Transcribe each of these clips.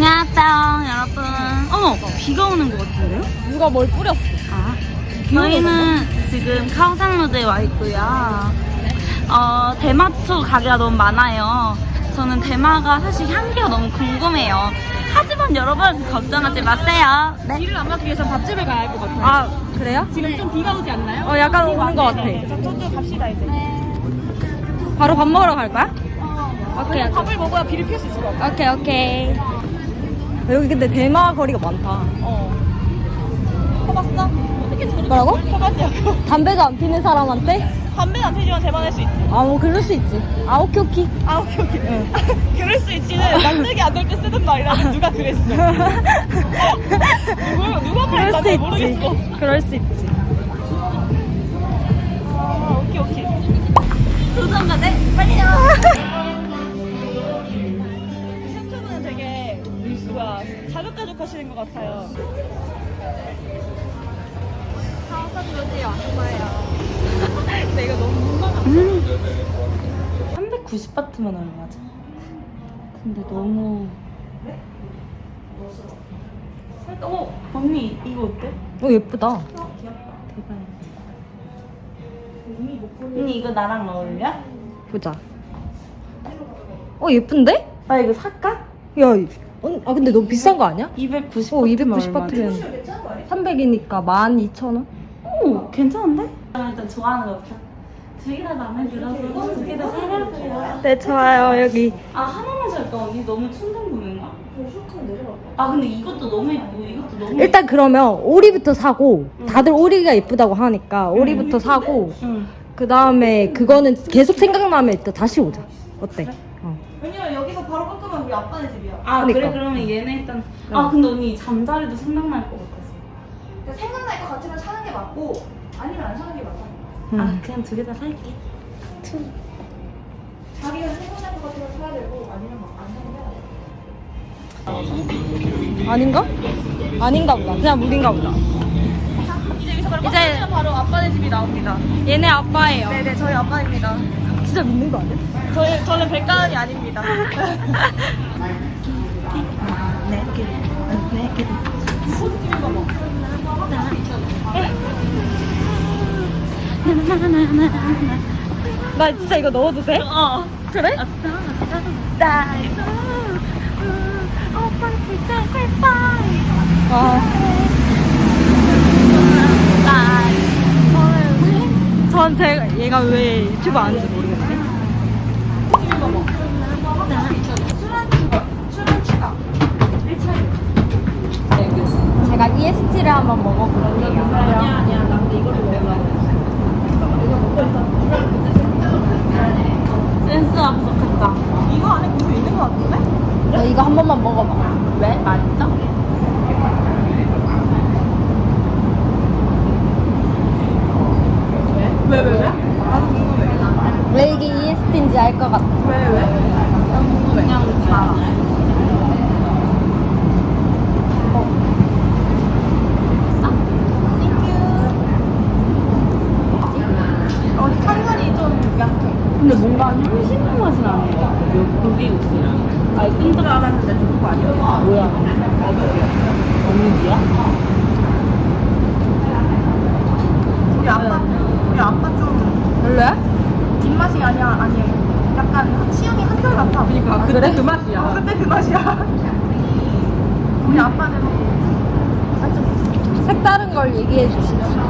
안녕하세요, 여러분. 어머, 비가 오는 것 같은데요? 누가 뭘 뿌렸어? 아, 저희는 지금 카오산로드에 와 있고요. 어, 대마초 가게가 너무 많아요. 저는 대마가 사실 향기가 너무 궁금해요. 하지만 여러분, 걱정하지 마세요. 네. 비를 안 맞기 위해서 밥집을 가야 할 것 같아요. 아 그래요? 지금 좀 비가 오지 않나요? 어 약간 오는 것 같아. 저쪽 갑시다 이제. 바로 밥 먹으러 갈 거야? 오케이 오케이 밥을 먹어야 비를 피할 수 있을 것 같아. 오케이 오케이. 여기 근데 대마 거리가 많다. 어. 커봤어? 어떻게 저렇게 뭐라고? 커봤냐고. 담배도 안 피는 사람한테? 담배는 안 피지만 대만할 수 있지. 아 뭐 그럴 수 있지. 아 오케이 오케이. 아 오케이 오케이. 그럴 수 있지는 남들이 안 될 때 쓰는 말이라고 누가 그랬어. 누가 누가 그럴 수 있지. 모르겠어. 그럴 수 있지. 아 오케이 오케이. 도전가네, 빨리 요셰 자급자족 하시는 것 같아요. 카오산로드에 왔어요. 근데 이거 너무 민망하다. 390바트면 얼마죠? 근데 너무. 어, 언니, 이거 어때? 어 예쁘다. 대박. 언니, 이거 나랑 어울려? 보자. 어 예쁜데? 나 이거 살까? 야, 이- 언- 아 근데 너무 비싼 거 아니야? 290바트. 어 290 바트면 300이니까 12,000원? 오, 괜찮은데? 나 일단 좋아하는 거 없어. 두개다 마음에 들어서 두개다 사갈게요. 네 좋아요 여기. 아, 하나만 살까? 언니 너무 충동 구매인가? 아, 근데 이것도 너무 예쁘고 이것도 너무 일단 그러면 오리부터 사고 다들 오리가 예쁘다고 하니까 오리부터 사고 응. 그 다음에 그거는 계속 생각나면 이따 다시 오자. 어때? 여기서 바로 꺾으면 우리 아빠네 집이야. 아, 그러니까. 그래? 그러면 얘네 일단. 어. 아, 근데 언니 잠자리도 생각날 것 같아서. 그러니까 생각날 것 같으면 사는 게 맞고 아니면 안 사는 게 맞아. 음. 아, 그냥 두 개 다 살게. 자기가 생각날 것 같으면 사야 되고 아니면 막 안 사는 게 아닌가? 아닌가 보다. 그냥 물인가 보다. 이제 여기서 바로 이제- 꺾으면 바로 아빠네 집이 나옵니다. 얘네 아빠예요. 네네 저희 아빠입니다. 진짜 믿는 거 아니야? 저희 저는 백가은이 아닙니다. 나 진짜 이거 넣어도 돼? 어. 그래? 아. 저는 전 제가 얘가 왜 유튜브 하는지 모르겠네. 제가 EST를 한번 먹어볼게요. 아니야, 아니야. 나 근데 이거를 먹으려고. 센스가 부족했다. 이거 안에 고수 있는 것 같은데? 너 이거 한 번만 먹어봐. 왜? 맛있어? 왜 왜 왜? 나도 궁금해. 왜 이게 EST인지 알 것 같아. 왜 왜? 그냥 다. 어 탄산이 좀 약해. 근데 뭔가 향신료 맛이 나는 것 같아. 요 고기국수랑. 아니, 끈적 알았는데 그거 아니야? 뭐야? 어묵이야? 우리 아빠 우리 아빠 좀 별로야? 뒷맛이 아니야 아니 약간 취향이 한결 같아. 그러니까 그때 그 맛이야. 어, 그때 그 맛이야. 우리 아빠는 색다른 걸 얘기해 주시죠.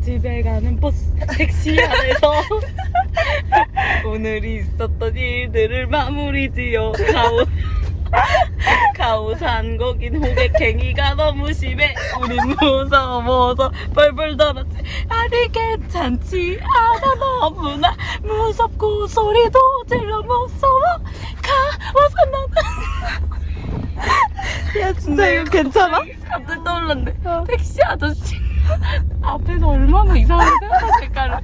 집에 가는 버스, 택시 안에서. 오늘 있었던 일들을 마무리 지어 가오 가오산 거긴 호객행위가 너무 심해. 우린 무서워서 벌벌 떨었지. 아니 괜찮지? 않아 너무나 무섭고 소리도 질러 무서워. 가오산 나는 야 진짜 이거 괜찮아? 갑자기 떠올랐네 택시 아저씨 앞에서 얼마나 이상하게 생각하실까를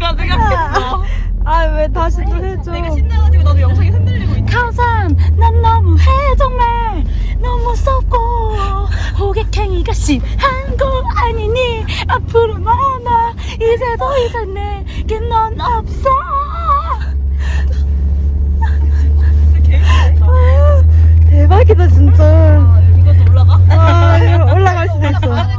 나 생각했어 아왜 다시 또 해줘. 내가 신나가지고 나도 영상이 흔들리고 있네. 카산, 난 너무해 정말 너무 무섭고 호객행위가 심한 거 아니니 앞으로 나나 이제 더 이상 내게 넌 없어. 대박이다 진짜. 이거 올라가? 아 이거 올라갈 수도 있어.